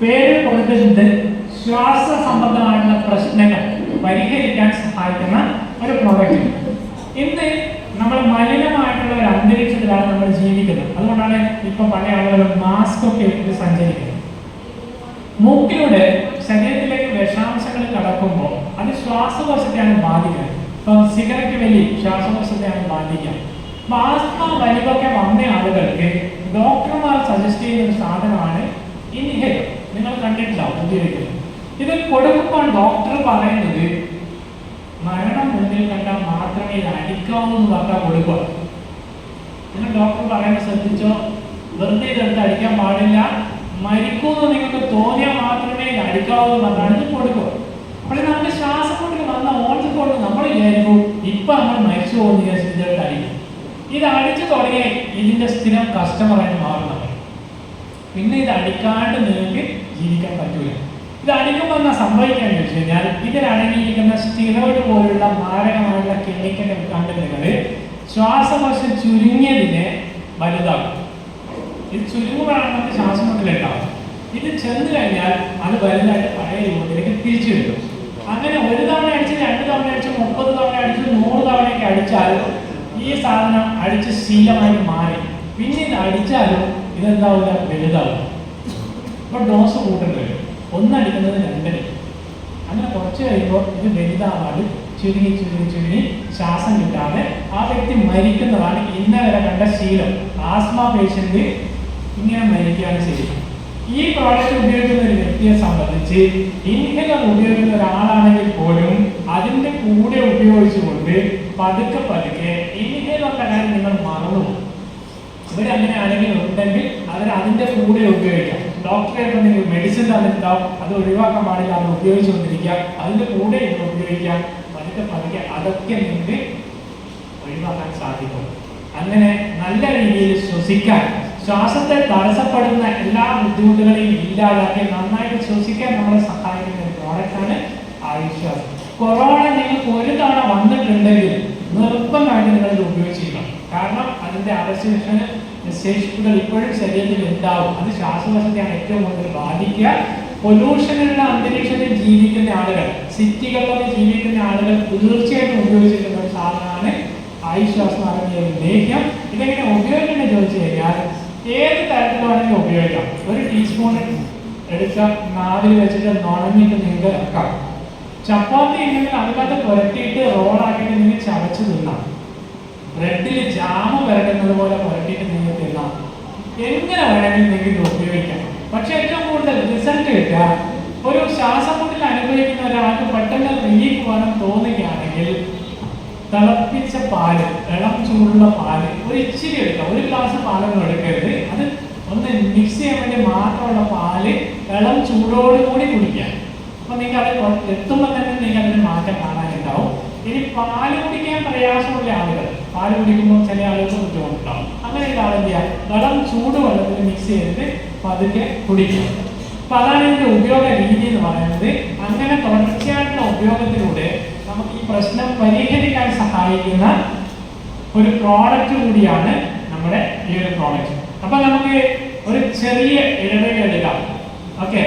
പേര് കൊടുത്തിട്ടുണ്ട് ശ്വാസ സംബന്ധമായുള്ള പ്രശ്നങ്ങൾ പരിഹരിക്കാൻ സഹായിക്കുന്ന ഒരു പ്രോഡക്റ്റ് ഇന്ന് നമ്മൾ മലിനമായിട്ടുള്ള ഒരു അന്തരീക്ഷത്തിലാണ് നമ്മൾ ജീവിക്കുന്നത്. അതുകൊണ്ടാണ് ഇപ്പൊ പല ആളുകളും മാസ്ക് ഒക്കെ ഇട്ട് സഞ്ചരിക്കുന്നത്. മൂക്കിലൂടെ ശരീരത്തിലേക്ക് വിഷാംശങ്ങൾ കടക്കുമ്പോൾ അത് ശ്വാസകോശത്തെയാണ് ബാധിക്കുന്നത്. ഇപ്പം സിഗരറ്റ് വലി ശ്വാസകോശത്തെയാണ് ബാധിക്കുക. ആസ്മ വലിവൊക്കെ വന്ന ആളുകൾക്ക് ഡോക്ടർമാർ സജസ്റ്റ് ചെയ്യുന്ന ഒരു സാധനമാണ് ഇൻഹേലർ നിങ്ങൾ കണ്ടിട്ടുണ്ടാവും ഉപയോഗിക്കുന്നത് ഇത് കൊടുക്കുമ്പോൾ ഡോക്ടർ പറയുന്നത് മരണം മുന്നിൽ കണ്ടാൽ മാത്രമേ ഇത് അടിക്കാവൂ എന്ന് പറഞ്ഞാൽ കൊടുക്കുക. നിങ്ങൾ ഡോക്ടർ പറയുന്നത് ശ്രദ്ധിച്ചോ? വെറുതെ ഇതെടുത്ത് അടിക്കാൻ പാടില്ല. മരിക്കൂന്ന് നിങ്ങൾക്ക് തോന്നിയാൽ മാത്രമേ ഇത് അടിക്കാവൂ എന്നാണ് ഇത് കൊടുക്കുക. അപ്പോൾ നമ്മൾ ശ്വാസം കൊണ്ട് വന്ന ഓർത്ത് നമ്മൾ വിചാരിക്കും ഇപ്പൊ നമ്മൾ മരിച്ചു പോകുന്ന വിചാരിച്ച് അടിക്കും. ഇത് അടിച്ചു തുടങ്ങിയ ഇതിന്റെ സ്ഥിരം കസ്റ്റമറായിട്ട് മാറുന്നത് പിന്നെ ഇത് അടിക്കാണ്ട് നിങ്ങൾക്ക് ജീവിക്കാൻ പറ്റൂല. ഇത് അടിക്കുമ്പോൾ എന്നാ സംഭവിക്കാൻ വെച്ച് കഴിഞ്ഞാൽ ഇതിൽ അടങ്ങിയിരിക്കുന്ന സ്റ്റിറോയിഡ് പോലുള്ള മാരകമായുള്ള കെമിക്കൽ കണ്ടുകൾ ശ്വാസകോശം ചുരുങ്ങിയതിനെ വലുതാക്കും. ഇത് ചുരുങ്ങുമ്പോഴാണ് നമുക്ക് ശ്വാസം മുട്ടലുണ്ടാവും ഇത് ചെന്ന് കഴിഞ്ഞാൽ അത് വലുതായിട്ട് പഴയ രൂപത്തിലേക്ക് തിരിച്ചു വരും. അങ്ങനെ ഒരു തവണ അടിച്ച് രണ്ട് തവണ അടിച്ച് മുപ്പത് തവണ അടിച്ച് നൂറ് തവണയൊക്കെ അടിച്ചാൽ ഈ സാധനം അടിച്ച് ശീലമായി മാറി. പിന്നെ ഇത് അടിച്ചാലും ഇതെന്താവില്ല വലുതാവും. അപ്പൊ ഡോസ് കൂട്ടുന്നത് ഒന്നടിക്കുന്നത് രണ്ടടിക്കും അങ്ങനെ കുറച്ച് കഴിയുമ്പോൾ ഇത് വലുതാവാതെ ചുരുങ്ങി ചുരുങ്ങി ചുരുങ്ങി ശ്വാസം കിട്ടാതെ ആ വ്യക്തി മരിക്കുന്നതാണ് ഇന്ന വരെ കണ്ട ശീലം. ആസ്മ പേഷ്യന്റ് ഇങ്ങനെ മരിക്കുകയാണ് ചെയ്യുന്നത്. ഈ പ്രോഡക്റ്റ് ഉപയോഗിക്കുന്ന ഒരു വ്യക്തിയെ സംബന്ധിച്ച് ഇൻഹലർ ഉപയോഗിക്കുന്ന ഒരാളാണെങ്കിൽ പോലും അതിന്റെ കൂടെ ഉപയോഗിച്ചുകൊണ്ട് പതുക്കെ പതുക്കെ ഇൻഹേലറിന്റെ കാര്യം നിങ്ങൾ മറന്നു. ഇവിടെ അങ്ങനെ ആരെങ്കിലും ഉണ്ടെങ്കിൽ അവർ അതിന്റെ കൂടെ ഉപയോഗിക്കാം. ഡോക്ടറെ എന്തെങ്കിലും മെഡിസിൻ തന്നിട്ടുണ്ടാവും അത് ഒഴിവാക്കാൻ പാടില്ല അത് ഉപയോഗിച്ചുകൊണ്ടിരിക്കുക അതിന്റെ കൂടെ ഇത് ഉപയോഗിക്കാം പതുക്കെ പതുക്കെ അതൊക്കെ നിങ്ങൾക്ക് ഒഴിവാക്കാൻ സാധിക്കും. അങ്ങനെ നല്ല രീതിയിൽ ശ്വസിക്കാൻ ശ്വാസത്തെ തടസ്സപ്പെടുന്ന എല്ലാ ബുദ്ധിമുട്ടുകളെയും ഇല്ലാതാക്കി നന്നായിട്ട് ശ്വസിക്കാൻ നമ്മളെ സഹായിക്കുന്ന ഒരു പ്രോഡക്റ്റാണ് ആയുശ്വാസം. കൊറോണ നിങ്ങൾക്ക് ഒരു തവണ വന്നിട്ടുണ്ടെങ്കിൽ നിർബന്ധമായിട്ട് നിങ്ങൾ ഇത് ഉപയോഗിച്ചിരിക്കണം. കാരണം അതിന്റെ അവശേഷ ശേഷിപ്പുകൾ ഇപ്പോഴും ശരീരത്തിൽ ഉണ്ടാവും. അത് ശ്വാസകോശത്തെയാണ് ഏറ്റവും കൂടുതൽ ബാധിക്കുക. പൊല്യൂഷനുള്ള അന്തരീക്ഷത്തിൽ ജീവിക്കുന്ന ആളുകൾ സിറ്റികളിലൊക്കെ ജീവിക്കുന്ന ആളുകൾ തീർച്ചയായിട്ടും ഉപയോഗിച്ചിട്ടുള്ള ഒരു സാധനമാണ് ആയുശ്വാസം അറിഞ്ഞ ലേഹ്യം. ഇതെങ്ങനെ ഉപയോഗിക്കുന്നത് ചോദിച്ചു കഴിഞ്ഞാൽ ഏത് തരത്തിലാണെങ്കിലും ഉപയോഗിക്കാം. ഒരു ടീസ്പൂൺ എടുത്ത നാവിൽ വെച്ചിട്ട് നുണഞ്ഞിട്ട് നിങ്ങൾക്ക് ഇറക്കാം ചപ്പാത്തി ഉണ്ടെങ്കിൽ അതിനകത്ത് പുരട്ടിയിട്ട് റോളാക്കിയിട്ട് നിങ്ങൾ ചവച്ച് തിന്നാം. ബ്രെഡിൽ ജാമ് പുരട്ടുന്നത് പോലെ പുരട്ടിയിട്ട് നിങ്ങൾ തിന്നാം എങ്ങനെ വേണമെങ്കിൽ നിങ്ങൾക്ക് ഉപയോഗിക്കാം. പക്ഷെ ഏറ്റവും കൂടുതൽ റിസൾട്ട് കിട്ടുക. ഒരു ശ്വാസം മുട്ടിൽ അനുഭവിക്കുന്ന ഒരാൾക്ക് പെട്ടെന്ന് റിലീഫ് വേണം തോന്നുകയാണെങ്കിൽ തിളപ്പിച്ച പാൽ ഇളം ചൂടുള്ള പാൽ ഒരു ഇച്ചിരി എടുക്കുക. ഒരു ഗ്ലാസ് പാലൊന്നും എടുക്കരുത്. അത് ഒന്ന് മിക്സ് ചെയ്യാൻ വേണ്ടി മാത്രമുള്ള പാൽ ഇളം ചൂടോടുകൂടി കുടിക്കാം അപ്പൊ നിങ്ങൾക്ക് അത് എത്തുമ്പോൾ തന്നെ നിങ്ങൾക്ക് അതിന് മാറ്റം കാണാനുണ്ടാവും. ഇനി പാൽ കുടിക്കാൻ പ്രയാസമുള്ള ആളുകൾ. പാൽ കുടിക്കുമ്പോൾ ചില ആളുകൾക്ക് ബുദ്ധിമുട്ടുണ്ടാവും. അങ്ങനെ ഒരു എന്ത് ചെയ്യാം? വെള്ളം ചൂടുവെള്ളത്തിൽ മിക്സ് ചെയ്തിട്ട് പതുക്കെ കുടിക്കും. അപ്പൊ അതാണ് ഇതിന്റെ ഉപയോഗ രീതി എന്ന് പറയുന്നത്. അങ്ങനെ തുടർച്ചയായിട്ടുള്ള ഉപയോഗത്തിലൂടെ നമുക്ക് ഈ പ്രശ്നം പരിഹരിക്കാൻ സഹായിക്കുന്ന ഒരു പ്രോഡക്റ്റ് കൂടിയാണ് നമ്മുടെ ഈ ഒരു പ്രോഡക്റ്റ് അപ്പൊ നമുക്ക് ഒരു ചെറിയ ഇടവേള എടുക്കാം. ഓക്കെ